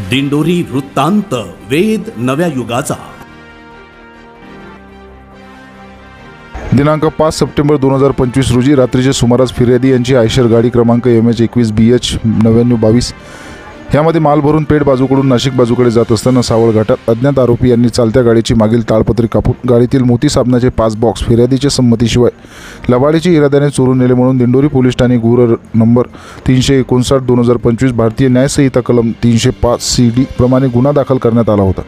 दिंडोरी वृत्तांत वेद नव्या युगाचा. दिनांक पाच सप्टेंबर दोन हजार पंचवीस रोजी रात्रीचे सुमारास फिर्यादी यांची आयशर गाडी क्रमांक एम एच एकवीस बी एच नव्याण्णव बावीस यामध्ये माल भरून पेठ बाजूकडून नाशिक बाजूकडे जात असताना सावळ घाटात अज्ञात आरोपी यांनी चालत्या गाडीची मागील ताळपत्री कापून गाडीतील मोती साबणाचे पाच बॉक्स फिर्यादीच्या संमतीशिवाय लबाडीची इराद्याने चोरून नेले म्हणून दिंडोरी पोलीस ठाणे गुर नंबर तीनशे एकोणसाठ दोन हजार पंचवीस भारतीय न्यायसंहिता कलम तीनशे पाच सी डी प्रमाणे गुन्हा दाखल करण्यात आला होता.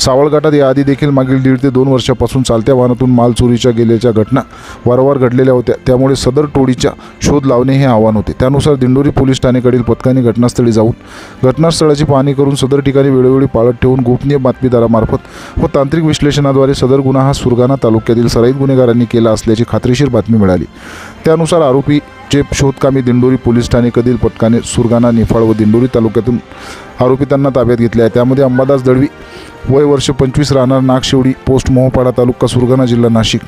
सावळ घाटात याआधी देखील मागील दीड ते दोन वर्षापासून चालत्या वाहनातून माल चोरीच्या गेल्याच्या घटना वारंवार घडलेल्या होत्या. त्यामुळे सदर टोळीच्या शोध लावणे हे आव्हान होते. त्यानुसार दिंडोरी पोलीस ठाणेकडील पथकाने घटनास्थळी जाऊन घटनास्थळाची पाहणी करून सदर ठिकाणी वेळोवेळी पाळत ठेवून गोपनीय बातमीदारामार्फत व तांत्रिक विश्लेषणाद्वारे सदर गुन्हा हा सुरगाणा तालुक्यातील सराईत गुन्हेगारांनी केला असल्याची खात्रीशीर बातमी मिळाली. त्यानुसार आरोपीचे शोधकामी दिंडोरी पोलीस ठाणेकडील पथकाने सुरगाणा निफाड व दिंडोरी तालुक्यातून आरोपितांना ताब्यात घेतले आहे. त्यामध्ये अंबादास दळवी वय वर्ष पंचवीस राहणार नागशेवडी पोस्ट मोहपाडा तालुका सुरगाणा जिल्हा नाशिक.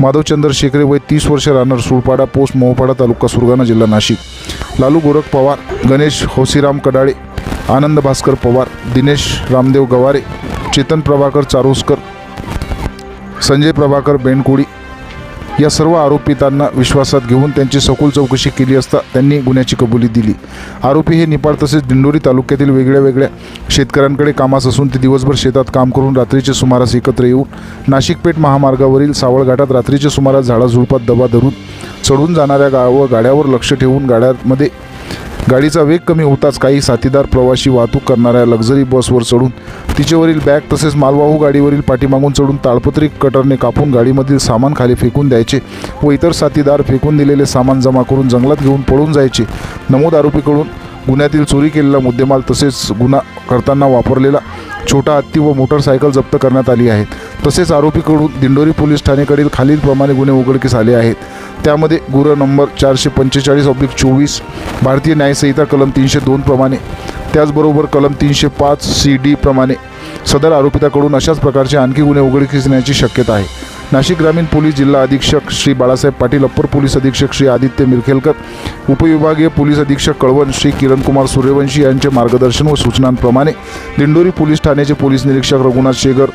माधवचंद्र शेखरे वय तीस वर्ष राहणार सुरपाडा पोस्ट मोहपाडा तालुका सुरगाणा जिल्हा नाशिक. लालू गोरख पवार गणेश होसीराम कडाळे आनंद भास्कर पवार दिनेश रामदेव गवारे चेतन प्रभाकर चारोस्कर संजय प्रभाकर बेणकुडी या सर्व आरोपितांना विश्वासात घेऊन त्यांची सखोल चौकशी केली असता त्यांनी गुन्ह्याची कबुली दिली. आरोपी हे निपाड तसेच दिंडोरी तालुक्यातील वेगळ्या वेगळ्या शेतकऱ्यांकडे कामास असून ते दिवसभर शेतात काम करून रात्रीचे सुमारास एकत्र येऊन नाशिकपेठ महामार्गावरील सावळघाटात रात्रीच्या रात्रीचे सुमारास झाडाझुडपात दबा धरून चढून जाणाऱ्या गाव गाड्यावर लक्ष ठेवून गाड्यांमध्ये गाडीचा वेग कमी होताच काही साथीदार प्रवाशी वाहतूक करणाऱ्या लक्झरी बसवर चढून तिच्यावरील बॅग तसेच मालवाहू गाडीवरील पाठीमागून चढून ताळपत्री कटरने कापून गाडीमधील सामान खाली फेकून द्यायचे व इतर साथीदार फेकून दिलेले सामान जमा करून जंगलात घेऊन पळून जायचे. नमूद आरोपीकडून गुन्ह्यातील चोरी केलेला मुद्देमाल तसेच गुन्हा करताना वापरलेला छोटा हत्ती व मोटरसायकल जप्त करण्यात आली आहे. तसेच आरोपीकडून दिंडोरी पोलीस ठाणेकडील खालीलप्रमाणे गुन्हे उघडकीस आले आहेत. त्यामध्ये गुन्हा नंबर चारशे पंचेचाळीस ऑब्लिक चोवीस भारतीय न्यायसंहिता कलम तीनशे दोन प्रमाणे त्याचबरोबर कलम तीनशे पाच सी डी प्रमाणे सदर आरोपिताकडून अशाच प्रकारचे आणखी गुन्हे उघडकीस येण्याची शक्यता आहे. नाशिक ग्रामीण पोलीस जिल्हा अधीक्षक श्री बाळासाहेब पाटील अप्पर पोलीस अधीक्षक श्री आदित्य मिरखेलकर उपविभागीय पोलीस अधीक्षक कळवण श्री किरणकुमार सूर्यवंशी यांचे मार्गदर्शन व सूचनांप्रमाणे दिंडोरी पोलीस ठाण्याचे पोलीस निरीक्षक रघुनाथ शेगर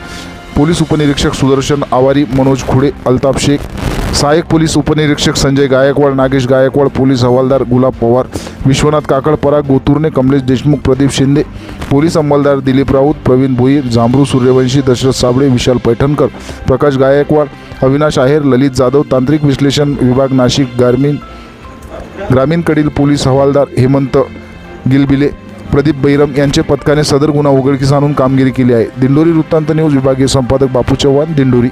पोलीस उपनिरीक्षक सुदर्शन आवारी मनोज खुडे अल्ताफ शेख सहाय्यक पोलीस उपनिरीक्षक संजय गायकवाड नागेश गायकवाड पोलीस हवालदार गुलाब पवार विश्वनाथ काकड पराग गोतुर्णे कमलेश देशमुख प्रदीप शिंदे पोलीस अंमलदार दिलीप राऊत प्रवीण भोईर जांभरू सूर्यवंशी दशरथ साबळे विशाल पैठणकर प्रकाश गायकवाड अविनाश आहेर ललित जाधव तांत्रिक विश्लेषण विभाग नाशिक ग्रामीण ग्रामीणकडील पोलीस हवालदार हेमंत गिलबिले प्रदीप बैरम यांचे पथकाने सदर गुन्हा उघडकीस आणून कामगिरी केली आहे. दिंडोरी वृत्तांत न्यूज विभागीय संपादक बापू चव्हाण दिंडोरी